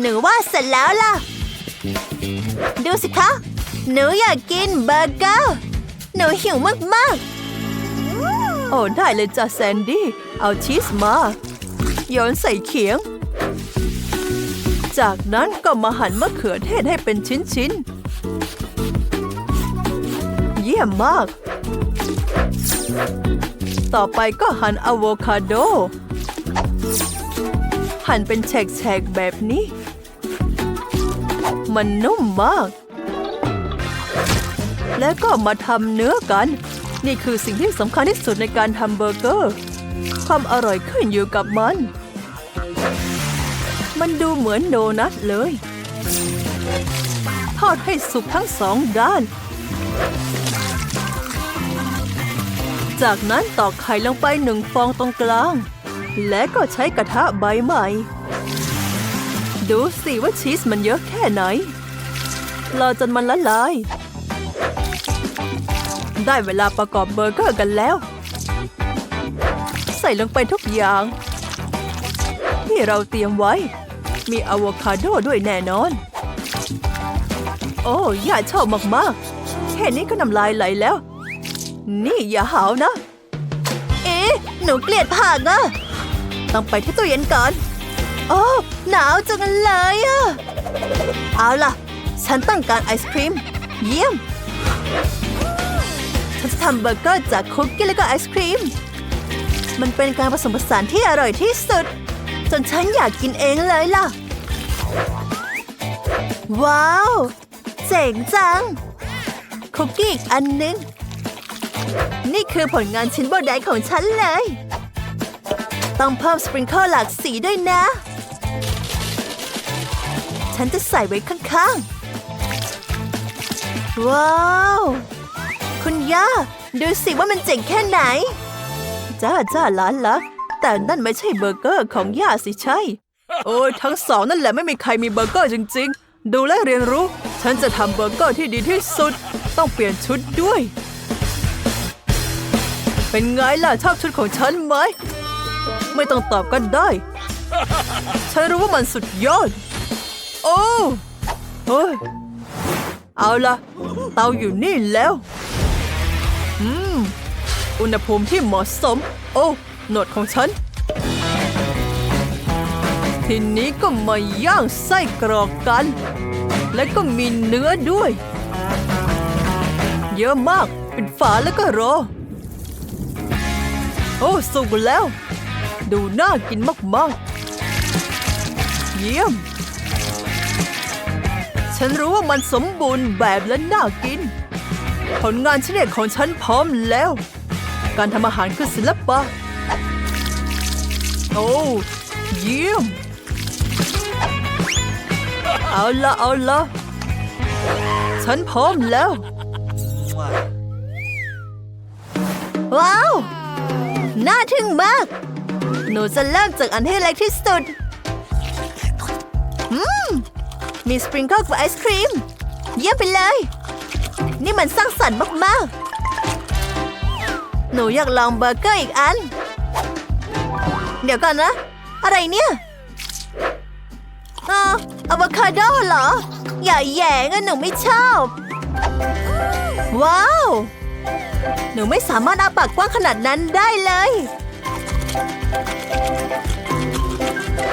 หนูว่าเสร็จแล้วล่ะ ดูสิคะ หนูอยากกินเบอร์เกอร์ หนูหิวมากโอ้ได้เลยจ้ะแซนดี้ เอาชีสมาโยนใส่เขียง จากนั้นก็มาหั่นมะเขือเทศให้เป็นชิ้นๆ เยี่ยมมาก ต่อไปก็หั่นอะโวคาโดหั่นเป็นแฉกๆแบบนี้ มันนุ่มมาก แล้วก็มาทำเนื้อกัน นี่คือสิ่งที่สำคัญที่สุดในการทำเบอร์เกอร์ ความอร่อยขึ้นอยู่กับมัน มันดูเหมือนโดนัทเลย ทอดให้สุกทั้งสองด้าน จากนั้นตอกไข่ลงไปหนึ่งฟองตรงกลาง และก็ใช้กระทะใบใหม่ ดูสิว่าชีสมันเยอะแค่ไหน รอจนมันละลาย ได้เวลาประกอบเบอร์เกอร์กันแล้ว ใส่ลงไปทุกอย่าง ที่เราเตรียมไว้ มีอะโวคาโดด้วยแน่นอน โอ้ย่าชอบมากๆ แค่นี้ก็น้ำลายไหลแล้ว นี่อย่าหาวนะ เอ๊ะ หนูเกลียดผักอะต้องไปที่ตู้เย็นก่อน โอ้ หนาวจังเลยอะเอาล่ะ ฉันต้องการไอศครีม เยี่ยม ฉันจะทำเบอร์เกอร์จากคุกกี้และก็ไอศครีม มันเป็นการผสมผสานที่อร่อยที่สุด จนฉันอยากกินเองเลยล่ะ ว้าว เจ๋งจัง คุกกี้อีกอันนึง นี่คือผลงานชิ้นโบแดงของฉันเลย ต้องเพิ่มสปริงเกิลหลากสีด้วยนะ ฉันจะใส่ไว้ข้างๆ ว้าว คุณย่า ดูสิว่ามันเจ๋งแค่ไหน จ้าจ้าหลานละแต่นั่นไม่ใช่เบอร์เกอร์ของย่าสิใช่ โอ้ยทั้งสองนั่นแหละไม่มีใครมีเบอร์เกอร์จริง ๆ ดูและเรียนรู้ ฉันจะทำเบอร์เกอร์ที่ดีที่สุด ต้องเปลี่ยนชุดด้วย เป็นไงล่ะชอบชุดของฉันไหม ไม่ต้องตอบก็ได้ ฉันรู้ว่ามันสุดยอด โอ้เฮ้ยเอาละเตาอยู่นี่แล้ว อืม อุณหภูมิที่เหมาะสม โอ้หนวดของฉัน ทีนี้ก็มาย่างไส้กรอกกัน และก็มีเนื้อด้วย เยอะมาก ปิดฝาแล้วก็รอ โอ้ สุกแล้ว ดูน่ากินมากๆ เยี่ยม ฉันรู้ว่ามันสมบูรณ์แบบและน่ากิน ผลงานชิ้นเอกของฉันพร้อมแล้ว การทำอาหารคือศิลปะ โอ้เยี่ยม เอาละเอาละฉันพร้อมแล้ว ว้าว น่าทึ่งมาก หนูจะเริ่มจากอันที่เล็กที่สุด อืม มีสปริงเกิลกับไอศครีม เยี่ยมไปเลย นี่มันสร้างสรรค์มาก ๆ หนูอยากลองเบอร์เกอร์อีกอัน เดี๋ยวก่อนนะ อะไรเนี่ยอ่าอะโวคาโดเหรอ อย่าแย่งหนูไม่ชอบ ว้าว หนูไม่สามารถอาปากกว้างขนาดนั้นได้เลย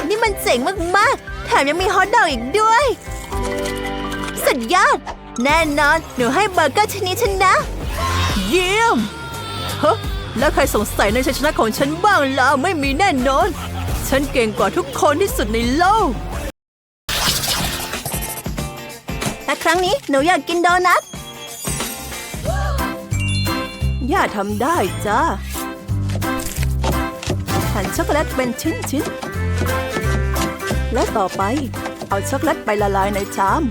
นี่มันเจ๋งมาก ๆ มยังมีฮอทดอกอีกด้วย สุดยอด แน่นอน หนูให้เบอร์เกอร์ชนิดชนะ เยี่ยมฮะแล้วใครสงสัยในชัยชนะของฉันบ้างล่ะไม่มีแน่นอน ฉันเก่งกว่าทุกคนที่สุดในโลก แต่ครั้งนี้หนูอยากกินโดนัท ย่าทำได้จ้าหั่นช็อกโกแลตเป็นชิ้นๆ และต่อไป เอาช็อกโกแลตไปละลายในชาม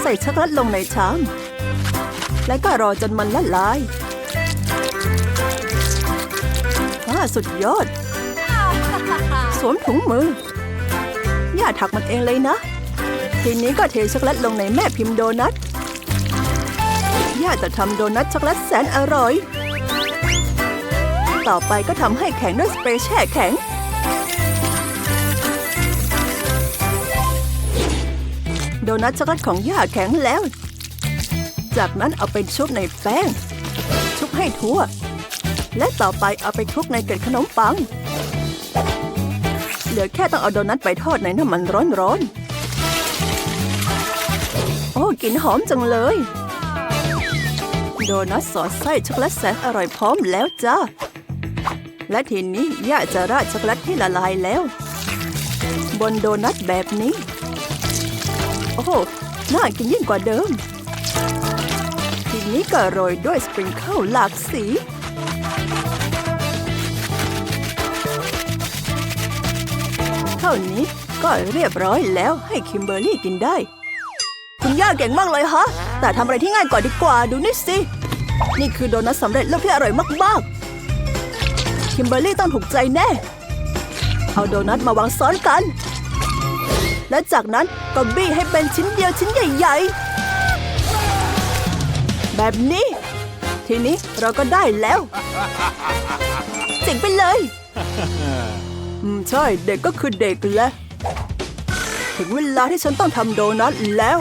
ใส่ช็อกโกแลตลงในชาม แล้วก็รอจนมันละลายอ่าสุดยอด สวมถุงมือย่าถักมันเองเลยนะ ทีนี้ก็เทช็อกโกแลตลงในแม่พิมพ์โดนัทย่าจะทำโดนัทช็อกโกแลตแสนอร่อย ต่อไปก็ทำให้แข็งด้วยสเปรย์แช่แข็ง โดนัทช็อกโกแลตของย่าแข็งแล้ว จากนั้นเอาไปชุบในแป้ง ชุบให้ทั่ว และต่อไปเอาไปคลุกในเกล็ดขนมปัง เหลือแค่ต้องเอาโดนัทไปทอดในน้ำมันร้อนๆ โอ้กลิ่นหอมจังเลยโดนัทสอดไส้ช็อกโกแลตแสนอร่อยพร้อมแล้วจ้า และทีนี้ย่าจะราดช็อกโกแลตที่ละลายแล้ว บนโดนัทแบบนี้ โอ้โหน่ากินยิ่งกว่าเดิม ทีนี้ก็โรยด้วยสปริงเกิลหลากสี เท่านี้ก็เรียบร้อยแล้วให้คิมเบอร์รี่กินได้ คุณย่าเก่งมากเลยฮะ แต่ทำอะไรที่ง่ายกว่าดีกว่าดูนี่สิ นี่คือโดนัทสำเร็จรูปที่อร่อยมากๆ คิมเบอร์รี่ต้องถูกใจแน่ เอาโดนัทมาวางซ้อนกัน และจากนั้นก็บี้ให้เป็นชิ้นเดียวชิ้นใหญ่ๆ แบบนี้ ทีนี้เราก็ได้แล้ว เจ๋งไปเลย อืมใช่เด็กก็คือเด็กแหละ ถึงเวลาที่ฉันต้องทำโดนัทแล้ว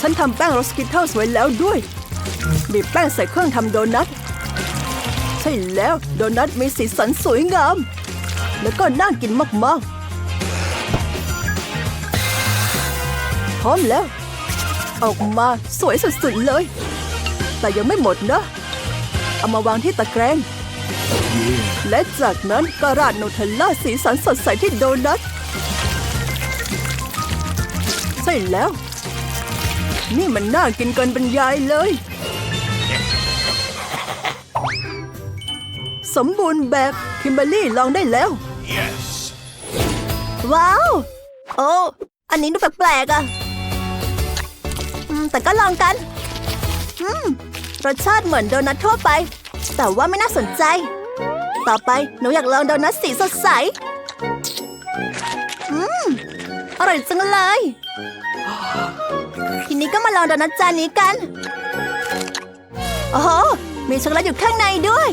ฉันทำแป้งโรสกิทเทิลไว้แล้วด้วย บีบแป้งใส่เครื่องทำโดนัท ช่แล้ว โดนัทมีสีสันสวยงาม แล้วก็น่ากินมากๆ พร้อมแล้ว ออกมาสวยสุดๆเลย แต่ยังไม่หมดนะ เอามาวางที่ตะแกรงและจากนั้นก็ราดนูเทลล่าสีสันสดใสที่โดนัทใช่แล้ว นี่มันน่ากินเกินบรรยายเลย สมบูรณ์แบบคิมเบอร์รี่ลองได้แล้ว Yes. ว้าว โอ้อันนี้ดูแปลกๆอะอืมแต่ก็ลองกันอืมรสชาติเหมือนโดนัททั่วไป แต่ว่าไม่น่าสนใจ ต่อไปหนูอยากลองโดนัทสีสดใส อืม อร่อยจังเลย ทีนี้ก็มาลองโดนัทจานนี้กัน โอ้โห มีช็อกโกแลตอยู่ข้างในด้วย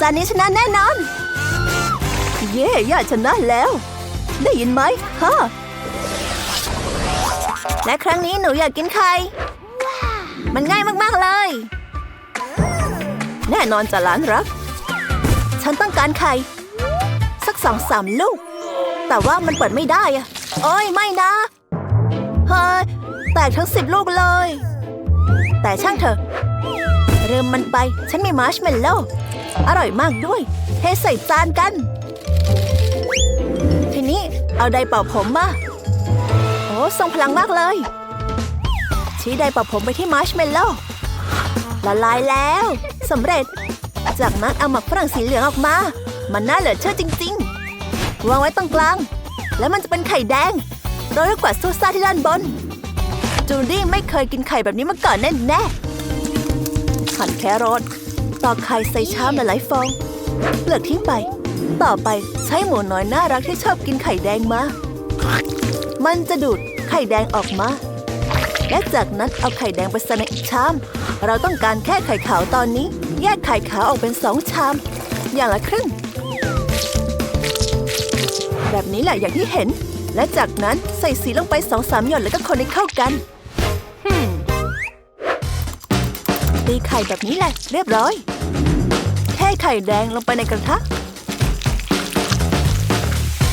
จานนี้ชนะแน่นอน เย่ย่าชนะแล้ว ได้ยินไหมฮะและครั้งนี้หนูอยากกินไข่มันง่ายมากๆเลย แน่นอนจะหลานรัก ฉันต้องการไข่สักสองสามลูก แต่ว่ามันเปิดไม่ได้อะโอ้ยไม่นะเฮ้ยแตกทั้งสิบลูกเลย แต่ช่างเถอะเริ่มมันไป ฉันมีมาร์ชเมลโล่ อร่อยมากด้วย เทใส่จานกัน ทีนี้เอาไดเป่าผมมา โอ้ทรงพลังมากเลย ชี้ไดเป่าผมไปที่มาร์ชเมลโล่ละลายแล้วสำเร็จ จากนั้นเอาหมักฝรั่งสีเหลืองออกมา มันน่าเหลือเชื่อจริง ๆ วางไว้ตรงกลาง แล้วมันจะเป็นไข่แดงโรยด้วยกวาดซูซ่าที่ด้านบน จูดี้ไม่เคยกินไข่แบบนี้มาก่อนแน่แน่ๆหั่นแครอท ตอกไข่ใส่ชามหลายๆฟอง เปลือกทิ้งไป ต่อไปใช้หมูน้อยน่ารักที่ชอบกินไข่แดงมา มันจะดูดไข่แดงออกมา และจากนั้นเอาไข่แดงไปใส่ในอีกชาม เราต้องการแค่ไข่ขาวตอนนี้ แยกไข่ขาวออกเป็นสองชาม อย่างละครึ่ง แบบนี้แหละอย่างที่เห็น และจากนั้นใส่สีลงไปสองสามหยดแล้วก็คนให้เข้ากันฮึมตีไข่แบบนี้แหละ เรียบร้อยเท ไข่แดงลงไปในกระทะ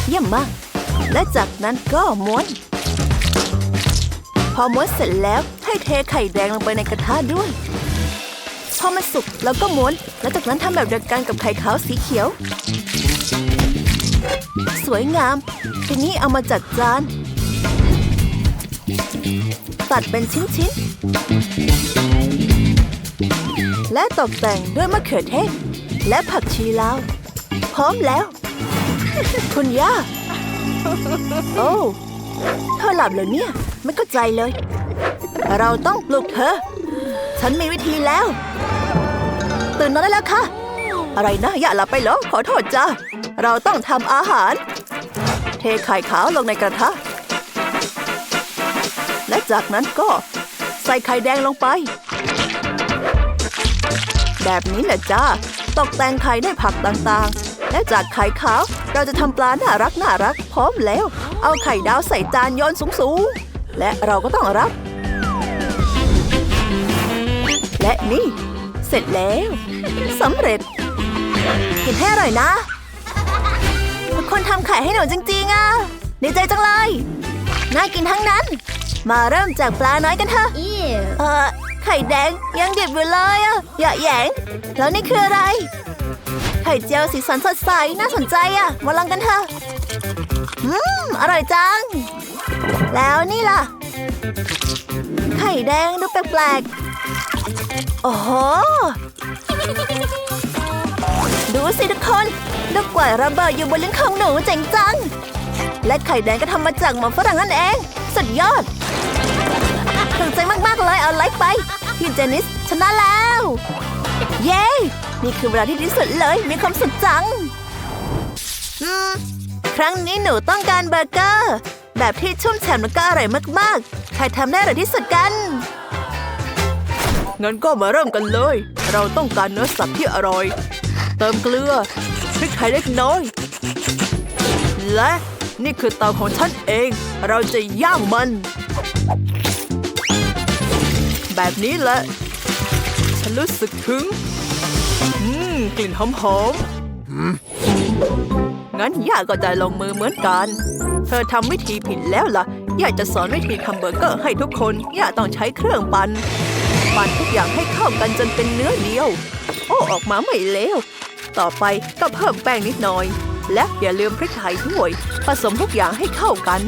เยี่ยมมาก และจากนั้นก็ม้วน พอม้วนเสร็จแล้วให้เทไข่แดงลงไปในกระทะด้วย พอมันสุกแล้วก็ม้วน แล้วจากนั้นทำแบบเดียวกันกับไข่ขาวสีเขียว สวยงาม ทีนี้เอามาจัดจานตัดเป็นชิ้นๆ และตกแต่งด้วยมะเขือเทศ และผักชีลาวพร้อมแล้ว คุณย่า โอ้เธอหลับเหรอเนี่ย ไม่เข้าใจเลย เราต้องปลุกเธอ ฉันมีวิธีแล้ว ตื่นนอนได้แล้วค่ะ อะไรนะ อย่าหลับไปเหรอ ขอโทษจ้าเราต้องทำอาหาร เทไข่ขาวลงในกระทะ และจากนั้นก็ใส่ไข่แดงลงไป แบบนี้แหละจ้า ตกแต่งไข่ด้วยผักต่างๆ และจากไข่ขาวเราจะทำปลาน่ารักน่ารักพร้อมแล้ว เอาไข่ดาวใส่จานโยนสูงๆ และเราก็ต้องรับ และนี่ เสร็จแล้วสำเร็จ กินให้อร่อยนะทุกคนทำไข่ให้หนูจริงๆอะดีใจจังเลย น่ากินทั้งนั้น มาเริ่มจากปลาน้อยกันเถอะ เออไข่แดงยังดิบอยู่เลยอะอย่าแยง แล้วนี่คืออะไร ไข่เจียวสีสันสดใสน่าสนใจอะ มาลองกันเถอะ อืม อร่อยจัง แล้วนี่ล่ะ ไข่แดงดูแปลกๆ โอ้โห ดูสิทุกคนลูกกวาดระเบิดอยู่บนลิ้นของหนูเจ๋งจัง และไข่แดงก็ทำมาจากหมอฝรั่งนั่นเอง สุดยอดถูกใจมาก ๆ เลยเอาไลค์ไป พี่เจนิสชนะแล้ว เย้ นี่คือเวลาที่ดีที่สุดเลย มีความสุขจัง ครั้งนี้หนูต้องการเบอร์เกอร์ แบบที่ชุ่มฉ่ำแล้วก็อร่อยมากๆ ใครทำได้อร่อยที่สุดกัน งั้นก็มาเริ่มกันเลย เราต้องการเนื้อสัตว์ที่อร่อย เติมเกลือพริกไทยเล็กน้อย และนี่คือเตาของฉันเอง เราจะย่างมัน แบบนี้แหละ ฉันรู้สึกถึง อืม กลิ่นหอมๆ งั้นย่าก็จะลงมือเหมือนกัน เธอทำวิธีผิดแล้วล่ะ ย่าจะสอนวิธีทำเบอร์เกอร์ให้ทุกคน ย่าต้องใช้เครื่องปั่น ปั่นทุกอย่างให้เข้ากันจนเป็นเนื้อเดียว โอ้ ออกมาไม่เลว ต่อไปก็เพิ่มแป้งนิดหน่อย และอย่าลืมพริกไทยด้วย ผสมทุกอย่างให้เข้ากัน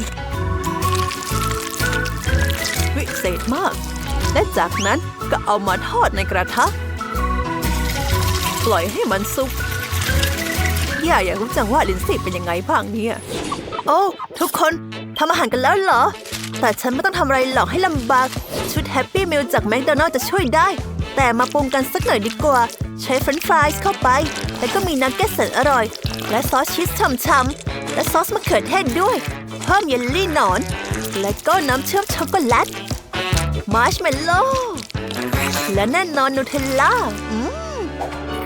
วิเศษมาก และจากนั้นก็เอามาทอดในกระทะ ปล่อยให้มันสุกย่าอยากรู้จังว่าลินซี่เป็นยังไงบ้างเนี่ย โอ้ ทุกคนทำอาหารกันแล้วเหรอ แต่ฉันไม่ต้องทำอะไรหรอกให้ลำบาก ชุดแฮปปี้มิลจากแมคโดนัลล์จะช่วยได้ แต่มาปรุงกันสักหน่อยดีกว่า ใช้เฟรนช์ฟรายส์เข้าไป แล้วก็มีนักเก็ตแสนอร่อย และซอสชีสฉ่ำๆและซอสมะเขือเทศด้วย เพิ่มเยลลี่หนอน และก็น้ำเชื่อมช็อกโกแลต มาร์ชเมลโล่และแน่นอนนูเทลล่า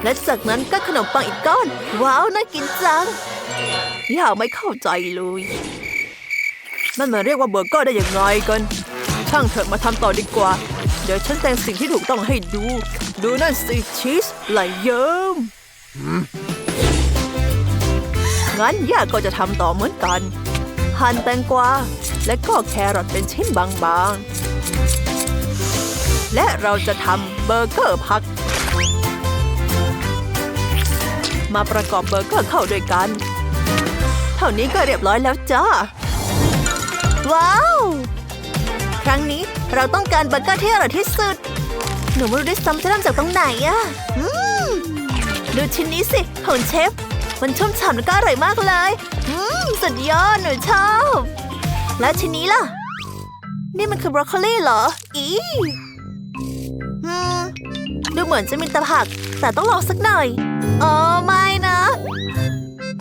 และจากนั้นก็ขนมปังอีกก้อน ว้าว น่ากินจังย่าไม่เข้าใจเลยนั่นมันเรียกว่าเบอร์เกอร์ได้ยังไงกัน ช่างเถอะมาทำต่อดีกว่า เดี๋ยวฉันแต่งสิ่งที่ถูกต้องให้ดู ดูนั่นสิชีสไหลเยิ้มงั้นย่าก็จะทำต่อเหมือนกัน หั่นแตงกวาและก็แครอทเป็นชิ้นบางๆ และเราจะทำเบอร์เกอร์ผัก มาประกอบเบอร์เกอร์เข้าด้วยกัน เท่านี้ก็เรียบร้อยแล้วจ้า ว้าว ครั้งนี้เราต้องการเบอร์เกอร์ที่อร่อยที่สุด หนูไม่รู้ด้วยซ้ำจะเริ่มจากตรงไหนอะอืมดูชิ้นนี้สิของเชฟ มันชุ่มฉ่ำแล้วก็อร่อยมากเลย อืม สุดยอด หนูชอบ แล้วชิ้นนี้ล่ะ นี่มันคือบรอกโคลีเหรอ อี ดูเหมือนจะมีแต่ผัก แต่ต้องลองสักหน่อยอ๋อไม่นะ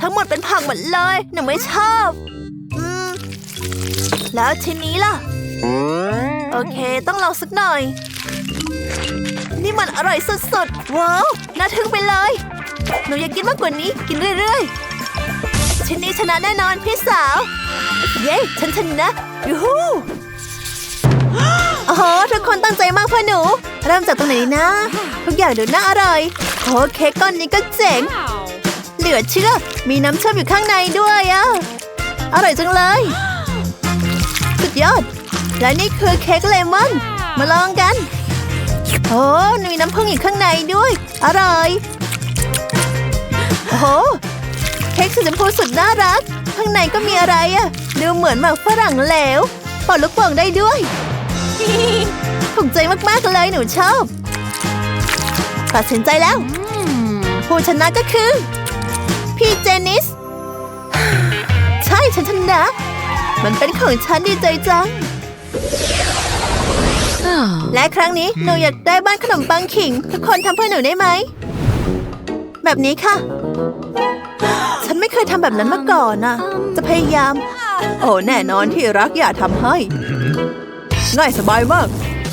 ทั้งหมดเป็นผักหมดเลยหนูไม่ชอบอืมแล้วชิ้นนี้ล่ะ โอเค ต้องลองสักหน่อย นี่มันอร่อยสุดๆ ว้าว น่าทึ่งไปเลย หนูอยากกินมากกว่านี้ กินเรื่อยๆ ชิ้นนี้ชนะแน่นอนพี่สาว เย้ ฉันชนะยูฮูโอ้โหทุกคนตั้งใจมากเพื่อหนู เริ่มจากตรงไหนดีนะ ทุกอย่างดูน่าอร่อยโอ้เค้กก้อนนี้ก็เจ๋ง เหลือเชื่อ มีน้ำเชื่อมอยู่ข้างในด้วยอะอร่อยจังเลย สุดยอด และนี่คือเค้กเลมอน มาลองกันโอ้มีน้ำผึ้งอยู่ข้างในด้วย อร่อย โอ้โห เค้กสีชมพูสุดน่ารัก ข้างในก็มีอะไรอะ ดูเหมือนหมากฝรั่งเหลวป่าลูกโป่งได้ด้วย ถูกใจมาก ๆ เลยหนูชอบ ตัดสินใจแล้ว ผู้ชนะก็คือ พี่เจนิส ใช่ฉันชนะ มันเป็นของฉันดีใจจัง และครั้งนี้หนูอยากได้บ้านขนมปังขิง ทุกคนทำเพื่อหนูได้ไหม แบบนี้ค่ะ ฉันไม่เคยทำแบบนั้นมาก่อนน่ะ จะพยายาม โอ้แน่นอนที่รักอย่าทำให้ ง่ายสบายมาก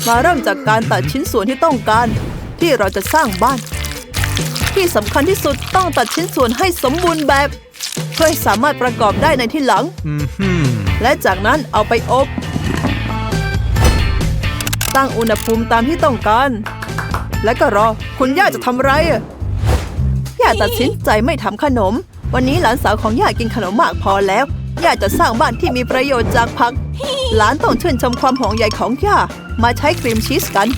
มาเริ่มจากการตัดชิ้นส่วนที่ต้องการ ที่เราจะสร้างบ้าน ที่สำคัญที่สุดต้องตัดชิ้นส่วนให้สมบูรณ์แบบ เพื่อให้สามารถประกอบได้ในที่หลัง Hmm. และจากนั้นเอาไปอบ ตั้งอุณหภูมิตามที่ต้องการ และก็รอคุณย่าจะทำอะไรอะย่าตัดสินใจไม่ทำขนม วันนี้หลานสาวของย่ากินขนมมากพอแล้ว ย่าจะสร้างบ้านที่มีประโยชน์จากผัก หลานต้องชื่นชมความห่วงใยของย่า มาใช้ครีมชีสกัน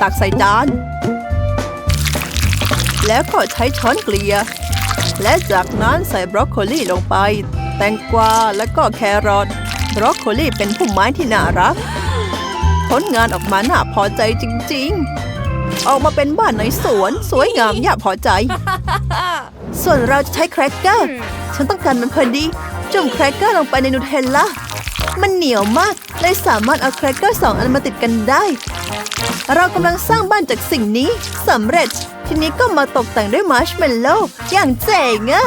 ตักใส่จาน แล้วก็ใช้ช้อนเกลี่ย และจากนั้นใส่บรอกโคลีลงไป แตงกวา และก็แครอท บรอกโคลีเป็นพุ่มไม้ที่น่ารัก ผลงานออกมาน่าพอใจจริงๆ ออกมาเป็นบ้านในสวน สวยงามน่าพอใจ ส่วนเราจะใช้แครกเกอร์ ฉันต้องการมันพอดี จุ่มแครกเกอร์ลงไปในนูเทลล่า มันเหนียวมากเลยสามารถเอาแครกเกอร์สองอันมาติดกันได้ เรากำลังสร้างบ้านจากสิ่งนี้สำเร็จ ทีนี้ก็มาตกแต่งด้วยมาร์ชเมลโล่อย่างเจ๋งอะ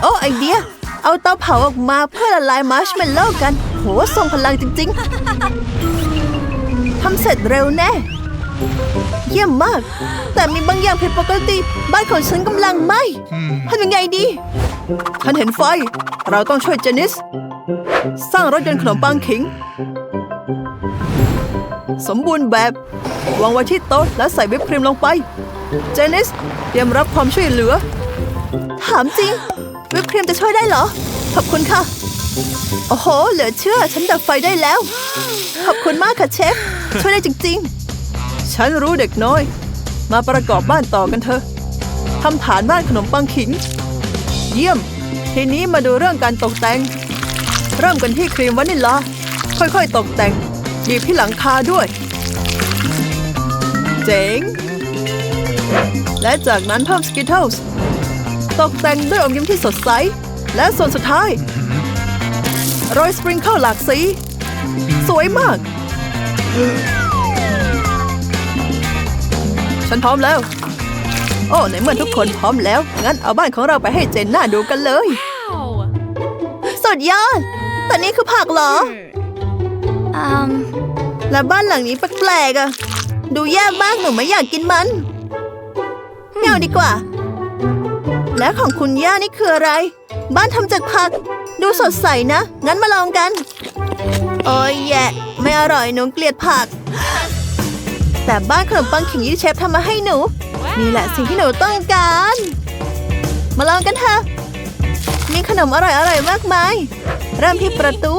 โอ้ไอเดีย เอาเตาเผาออกมาเพื่อละลายมาร์ชเมลโล่กัน โหทรงพลังจริง ๆทำเสร็จเร็วแน่ เยี่ยมมาก แต่มีบางอย่างผิดปกติ บ้านของฉันกำลังไหม้ทำยังไงดีฉันเห็นไฟ เราต้องช่วยเจนิส สร้างรถยนต์ขนมปังขิง สมบูรณ์แบบ วางไว้ที่โต๊ะแล้วใส่วิปครีมลงไป เจนิส เตรียมรับความช่วยเหลือ ถามจริง วิปครีมจะช่วยได้เหรอ ขอบคุณค่ะ โอ้โห เหลือเชื่อ ฉันดับไฟได้แล้ว ขอบคุณมากค่ะเชฟ ช่วยได้จริง ๆ ฉันรู้เด็กน้อย มาประกอบบ้านต่อกันเถอะทำฐานบ้านขนมปังขิงเยี่ยม ทีนี้มาดูเรื่องการตกแต่ง เริ่มกันที่ครีมวานิลลา ค่อยๆ ตกแต่งบีบที่หลังคาด้วย เจ๋ง และจากนั้นเพิ่มสกิทเทิลส์ตกแต่งด้วยอมยิ้มที่สดใส และส่วนสุดท้าย โรยสปริงเกิลหลากสี สวยมาก ฉันพร้อมแล้ว โอ้ในเมื่อทุกคนพร้อมแล้ว งั้นเอาบ้านของเราไปให้เจนน่าดูกันเลย สุดยอด แต่นี่คือผักเหรอ Um, และบ้านหลังนี้แปลกๆอะดูแย่มากหนูไม่อยากกินมันไม่เอาดีกว่า และของคุณย่านี่คืออะไร บ้านทำจากผัก ดูสดใสนะ งั้นมาลองกัน โอ้ยแย่ไม่อร่อยหนูเกลียดผัก แต่บ้านขนมปังขิงที่เชฟทำมาให้หนู นี่แหละสิ่งที่หนูต้องการ มาลองกันเถอะ มีขนมอร่อยๆมากมาย เริ่มที่ประตู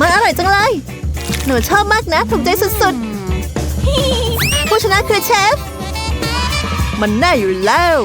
มันอร่อยจังเลย หนูชอบมากนะ ถูกใจสุดๆ ผู้ชนะคือเชฟ มันแน่อยู่แล้ว